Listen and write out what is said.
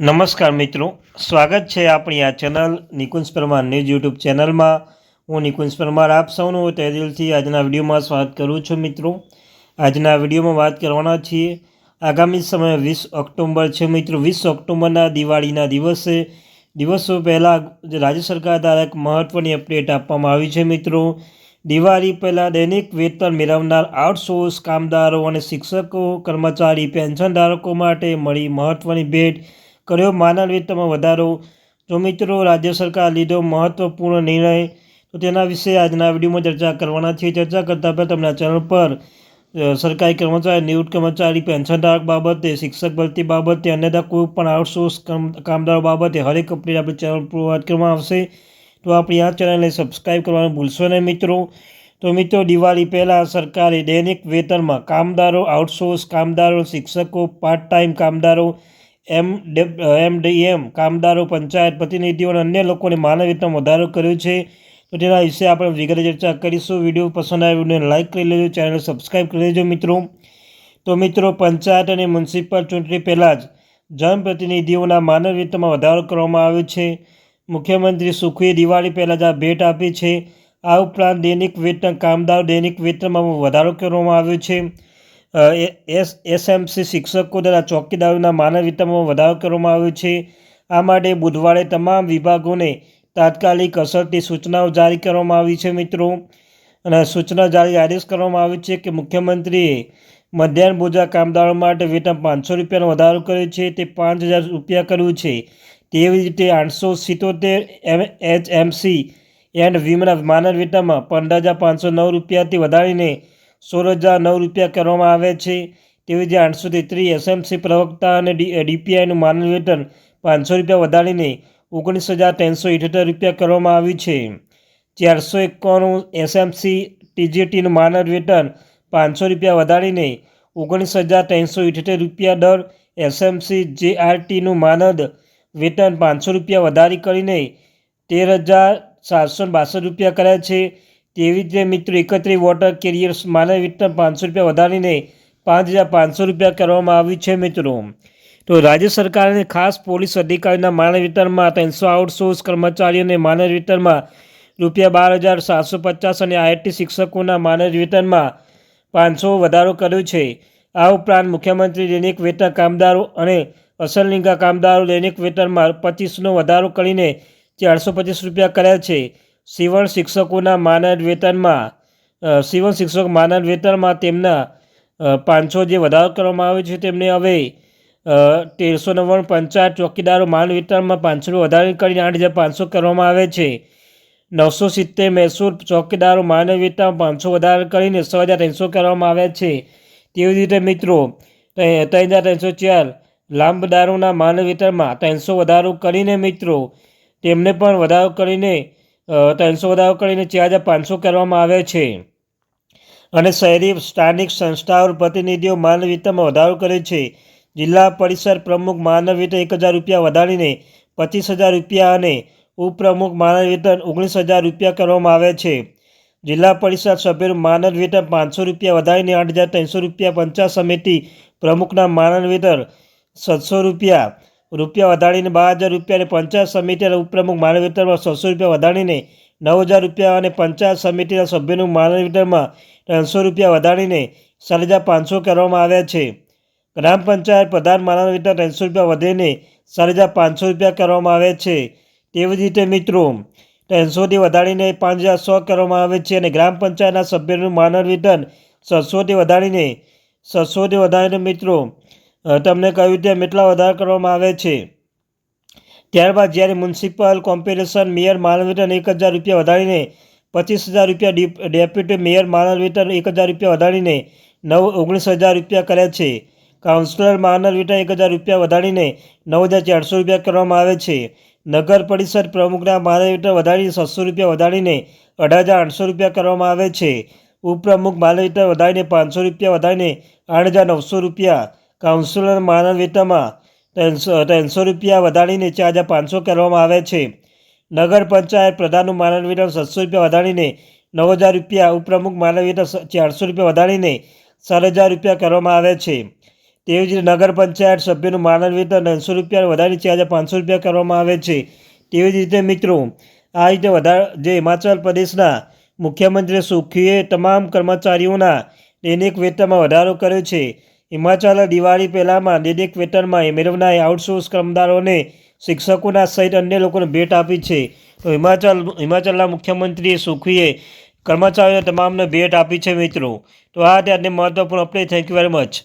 નમસ્કાર મિત્રો, સ્વાગત છે આપણી આ channel Nikunj Parmar news YouTube ચેનલમાં. હું નિકુંજ પરમાર, આપ સૌનું તે દિલથી આજના વિડીયોમાં સ્વાગત કરું છું મિત્રો. આજના વિડીયોમાં વાત કરવાના છીએ. આગામી સમયે વીસ ઓક્ટોબર છે મિત્રો. વીસ ઓક્ટોબરના દિવાળીના દિવસે, દિવસો પહેલાં રાજ્ય સરકાર દ્વારા એક મહત્ત્વની અપડેટ આપવામાં આવી છે મિત્રો. દિવાળી પહેલાં દૈનિક વેતન મેળવનાર આઉટસોર્સ કામદારો અને શિક્ષકો, કર્મચારી પેન્શન ધારકો માટે મળી મહત્ત્વની ભેટ. કર્યો. માનવ વેતનમાં વધારો. જો મિત્રો રાજ્ય સરકાર લીધો મહત્ત્વપૂર્ણ નિર્ણય, તો તેના વિશે આજના વિડીયોમાં ચર્ચા કરવાના છીએ. ચર્ચા કરતાં પહેલાં તમને ચેનલ પર સરકારી કર્મચારી, નિવૃત્ત કર્મચારી પેન્શનધારક બાબતે, શિક્ષક ભરતી બાબતે, અન્યથા કોઈ પણ આઉટસોર્સ કામદારો બાબતે હરેક અપડેટ આપણી ચેનલ પર વાત કરવામાં આવશે. તો આપણી આ ચેનલને સબસ્ક્રાઈબ કરવાનું ભૂલશો નહીં મિત્રો. તો મિત્રો, દિવાળી પહેલાં સરકારે દૈનિક વેતનમાં કામદારો આઉટસોર્સ કામદારો, શિક્ષકો પાર્ટ ટાઈમ કામદારો એમ એમ એમ, કામદારો, પંચાયત પ્રતિનિધિઓ અને અન્ય લોકોને માનવ વેતનમાં વધારો કર્યો છે. તો તેના વિશે આપણે વિગતે ચર્ચા કરીશું. વીડિયો પસંદ આવે વિડીયોને લાઇક કરી લેજો ચેનલ સબસ્ક્રાઈબ કરી લેજો મિત્રો. તો મિત્રો, પંચાયત અને મ્યુનિસિપલ ચૂંટણી પહેલાં જ જનપ્રતિનિધિઓના માનવ વધારો કરવામાં આવ્યો છે. મુખ્યમંત્રી સુખવીએ દિવાળી પહેલાં જ આ ભેટ આપી છે. આ ઉપરાંત દૈનિક વેતન, કામદાર દૈનિક વેતનમાં વધારો કરવામાં આવ્યો છે. એસ, એસએમસી શિક્ષકો દ્વારા ચોકીદારોના માનવ વધારો કરવામાં આવ્યો છે. આ માટે બુધવારે તમામ વિભાગોને તાત્કાલિક અસરથી સૂચનાઓ જારી કરવામાં આવી છે મિત્રો. અને સૂચના જારી આદેશ કરવામાં આવ્યો છે કે મુખ્યમંત્રીએ મધ્યાહન ભોજા કામદારો માટે વેતન પાંચસો રૂપિયાનો વધારો કર્યો છે. તે પાંચ હજાર રૂપિયા કર્યું છે. તેવી રીતે આઠસો સિત્તોતેર એમ એચ એમસી એન્ડ વીમના માનવ વેતનમાં પંદર હજાર પાંચસો નવ રૂપિયાથી વધારીને સોળ હજાર નવ રૂપિયા કરવામાં આવે છે. તેવી રીતે આઠસો તેત્રીસ એસએમસી પ્રવક્તા અને ડી ડીપીઆઈનું માનવ વેતન પાંચસો રૂપિયા વધારીને ઓગણીસ હજાર ત્રણસો ઇઠોતેર રૂપિયા કરવામાં આવ્યું છે. ચારસો એકાણું એસએમસી ટીજીટીનું માનદ વેતન પાંચસો રૂપિયા વધારીને ઓગણીસ હજાર ત્રણસો ઇઠોતેર રૂપિયા દર એસએમસી જેઆરટીનું માનદ વેતન પાંચસો રૂપિયા વધારી કરીને તેર હજાર સાતસો બાસઠ રૂપિયા કર્યા છે. તેવી જ રીતે મિત્રો એકત્રીસ વોટર કેરિયર્સ માનવ વેતન પાંચસો રૂપિયા વધારીને પાંચ હજાર પાંચસો રૂપિયા કરવામાં આવ્યું છે મિત્રો. તો રાજ્ય સરકારને ખાસ પોલીસ અધિકારીના માનવ વેતનમાં ત્રણસો આઉટસોર્સ કર્મચારીઓને માનવ વેતનમાં રૂપિયા બાર હજાર સાતસો પચાસ અને આઈટી શિક્ષકોના માનવ વેતનમાં પાંચસો વધારો કર્યો છે. આ ઉપરાંત મુખ્યમંત્રી દૈનિક વેતન કામદારો અને અસલલિંગા કામદારો દૈનિક વેતનમાં પચીસનો વધારો કરીને ચારસો પચીસ રૂપિયા કર્યા છે. સીવણ શિક્ષકોના માનદ વેતનમાં અ, શિક્ષક માનદ વેતનમાં તેમના પાંચસો જે વધારો કરવામાં આવ્યો છે તેમને હવે તેરસો નવ્વાણું પંચાયત ચોકીદારો માન વેતનમાં પાંચસો વધારો કરીને આઠ હજાર પાંચસો કરવામાં આવે છે. નવસો સિત્તેર મૈસૂર ચોકીદારો માનવ વેતન પાંચસો વધારો કરીને છ હજાર ત્રણસો કરવામાં આવ્યા છે. તેવી રીતે મિત્રો ત્રણ હજાર ત્રણસો ચાર લાંબદારોના માનવ વેતનમાં ત્રણસો વધારો કરીને મિત્રો તેમને પણ વધારો કરીને ત્રણસો વધારો કરીને ચાર હજાર પાંચસો કરવામાં આવે છે. અને શહેરી સ્થાનિક સંસ્થાઓ પ્રતિનિધિઓ માનવ વિત્તમાં વધારો કરે છે. જિલ્લા પરિષદ પ્રમુખ માનવ વિત્ત એક હજાર રૂપિયા વધારીને પચીસ હજાર રૂપિયા અને ઉપપ્રમુખ માનવ વેતન ઓગણીસ હજાર રૂપિયા કરવામાં આવે છે. જિલ્લા પરિષદ સભ્યનું માનદ વેતન પાંચસો રૂપિયા વધારીને આઠ હજાર ત્રણસો રૂપિયા પંચાયત સમિતિ પ્રમુખના માનદ વેતન સાતસો રૂપિયા રૂપિયા વધારીને બાર હજાર રૂપિયા અને પંચાયત સમિતિના ઉપપ્રમુખ માનવ વિતરણમાં છસો રૂપિયા વધારીને નવ હજાર રૂપિયા અને પંચાયત સમિતિના સભ્યોનું માનવ વિતરણમાં ત્રણસો રૂપિયા વધારીને સાત હજાર પાંચસો કરવામાં આવ્યા છે. ગ્રામ પંચાયત પ્રધાન માનવ વિતરણ ત્રણસો રૂપિયા વધીને સાત હજાર પાંચસો રૂપિયા કરવામાં આવે છે. તેવી જ રીતે મિત્રો, ત્રણસોથી વધારીને પાંચ હજાર સો કરવામાં આવે છે અને ગ્રામ પંચાયતના સભ્યોનું માનવ વેતન છસોથી વધારીને છસોથી વધારીને મિત્રો તમને કહ્યું તેમ એટલા વધારો કરવામાં આવે છે? ત્યારબાદ જ્યારે મ્યુનિસિપલ કોર્પોરેશન મેયર માનદ વેતન એક હજાર રૂપિયા વધારીને પચીસ હજાર રૂપિયા ડેપ્યુટી મેયર માનદ વેતન એક હજાર રૂપિયા વધારીને નવ, ઓગણીસ હજાર રૂપિયા કર્યા છે. કાઉન્સિલર માનદ વેતન એક હજાર રૂપિયા વધારીને નવ હજાર ચારસો રૂપિયા કરવામાં આવે છે. નગર પરિષદ પ્રમુખના માનદ વેતન વધારીને સાતસો રૂપિયા વધારીને અઢાર હજાર આઠસો રૂપિયા કરવામાં આવે છે. ઉપપ્રમુખ માનદ વેતન વધારીને પાંચસો રૂપિયા વધારીને આઠ હજાર નવસો રૂપિયા કાઉન્સિલર માનદ વેતનમાં ત્રણસો ત્રણસો રૂપિયા વધારીને ચાર હજાર પાંચસો કરવામાં આવે છે. નગર પંચાયત પ્રધાનનું માનદ વેતન સાતસો રૂપિયા વધારીને નવ હજાર રૂપિયા, ઉપપ્રમુખ માનદ વેતન ચારસો રૂપિયા વધારીને સાત હજાર રૂપિયા કરવામાં આવે છે. તેવી જ રીતે નગર પંચાયત સભ્યનું માનદ ત્રણસો રૂપિયા વધારી ચાર હજાર પાંચસો રૂપિયા કરવામાં આવે છે. તેવી જ રીતે મિત્રો, આ રીતે વધારે, જે હિમાચલ પ્રદેશના મુખ્યમંત્રી સુખીએ તમામ કર્મચારીઓના દૈનિક વેતનમાં વધારો કર્યો છે. હિમાચલ દિવાળી પહેલાંમાં દૈનિક વેતનમાં મેળવનાર આઉટસોર્સ કામદારોને શિક્ષકોના સહિત અન્ય લોકોને ભેટ આપી છે. તો હિમાચલ, હિમાચલના મુખ્યમંત્રી સુખીએ કર્મચારીઓને તમામને ભેટ આપી છે મિત્રો. તો આ ત્યારની મહત્વપૂર્ણ update thank you very much